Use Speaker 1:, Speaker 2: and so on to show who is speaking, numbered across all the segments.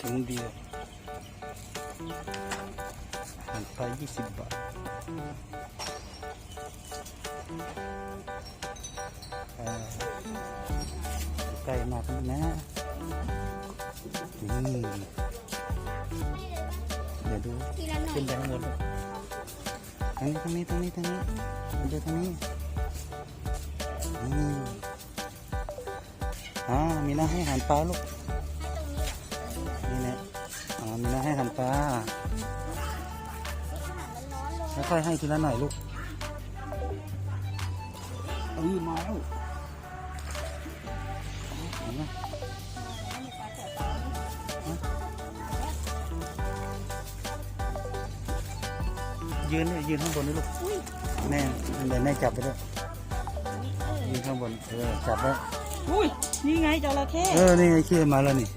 Speaker 1: ถุงเดียวหันไปยี่สิบบาทอ่าใกล้มากแล้วนะนี่เดี๋ยวดู
Speaker 2: ทีละหน่อ
Speaker 1: ขึ้
Speaker 2: ย
Speaker 1: นไปข้างบนลูกทางนี้ทางนี้ทางนี้ทางนี้มาดูทางนี้นี่อ่ามีน้าให้อาหารปลาลูกนี่แหละอ่า มีน้าให้อาหารปลาค่อยๆให้ทีละหน่อยลูกเอ้ยมาแล้วเห็นไหมยืนเลยยืนข้างบนนี่ลูกแม่เดี๋ยวแม่จับไปด้วยยืนข้างบนเออจับไว้
Speaker 3: อุ้ยนี่ไงจระเข้
Speaker 1: เออนี่ไงเขี้ยมาแล้วนี่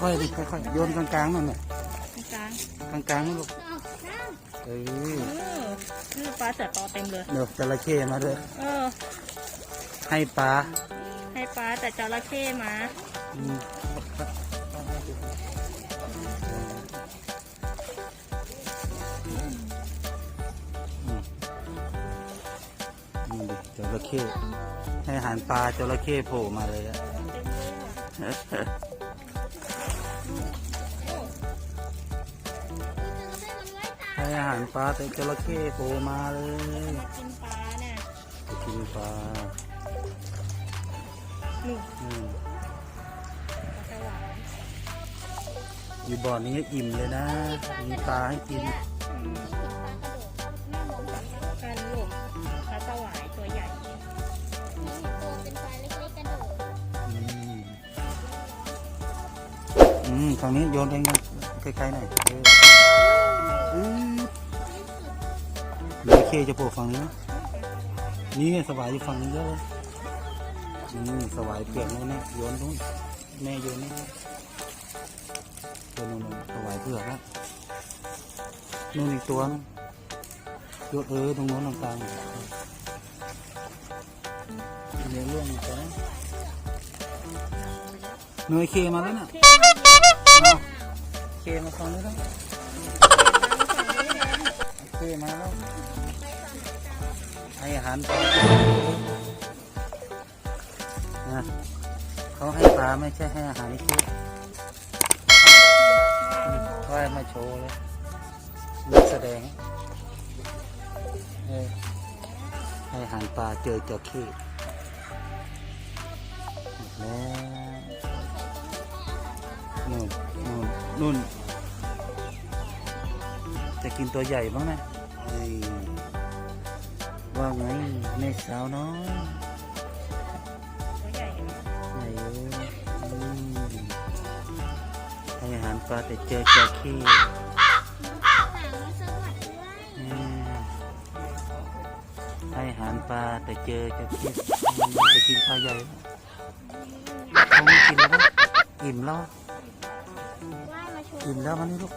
Speaker 1: ค่อยๆดิค่อยๆโยนกลางๆนั่นแหละ
Speaker 3: ตรงกลาง
Speaker 1: กลางๆนั่นลูก
Speaker 2: ออกน้ำ
Speaker 1: เออ
Speaker 3: เออนี่ปลาเสือตอเต็มเลย
Speaker 1: เดี๋ยวจระเข้มาด้วย
Speaker 3: เออ
Speaker 1: ให้ปลา
Speaker 3: ให้ปลาแต่จระเข้มา
Speaker 1: อืมอืมนี่ดิจระเข้ให้อาหารปลาจระเข้โผล่มาเลยอะ ให้อาหารปลาแต่จระเข้โผล่มาเลย
Speaker 3: กินปลาเนี่ย
Speaker 1: ไปกินปลา
Speaker 3: หนุ่ม
Speaker 1: อืม
Speaker 3: ปลาสวาย
Speaker 1: อยู่บ่อนี้อิ่มเลยนะ มีปลาให้กิน
Speaker 3: อืมกา
Speaker 1: อืมฝั่งนี้โยนเองใกล้ๆหน่อยเอออือเดี๋ยวเคจะโผล่ฝั่งนี้นะนี่สวายอยู่ฝั่งนี้เยอะเลยอืมสวายเปียกเลยเนี่ยโยนตรงแม่โยนนี่โยนนู่นสวายเผือกนะนู่นอีกตัวนึงโยนเออตรงโน้นตรงกลางเดี๋ยวล่วงอีก แล้วหน่วยเคมาแล้วน่ะเอาเคมาฟังนี้แล้วเคมาแล้วให้อาหารปลานะเขาให้ปลาไม่ใช่ให้อาหารเคเขาให้มาโชว์เลยนักแสดงเออให้อาหารปลาเจอจระเข้แล้ว นู่นนู่นนู่นจะกินตัวใหญ่บ้างนะเอ้ยว่าไงแม่สาวน้อย
Speaker 3: ตัวใหญ่
Speaker 1: ไหนเอ้ยอืมให้อาหารปลาแต่เจอจระเข้
Speaker 2: หางมันสวัสดด้วย
Speaker 1: อืมให้อาหารปลาแต่เจอจระเข้มันจะกินปลาใหญ่เขาไม่กินแล้วนะอิ่มแล้
Speaker 2: ว
Speaker 1: อิ่มแล้วมันนี่ลูก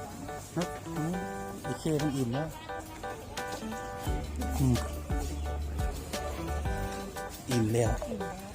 Speaker 1: นึกนี่ไอเคมันอิ่มแล้วอืมอิ่มแล้ว
Speaker 3: อิ่มแล้ว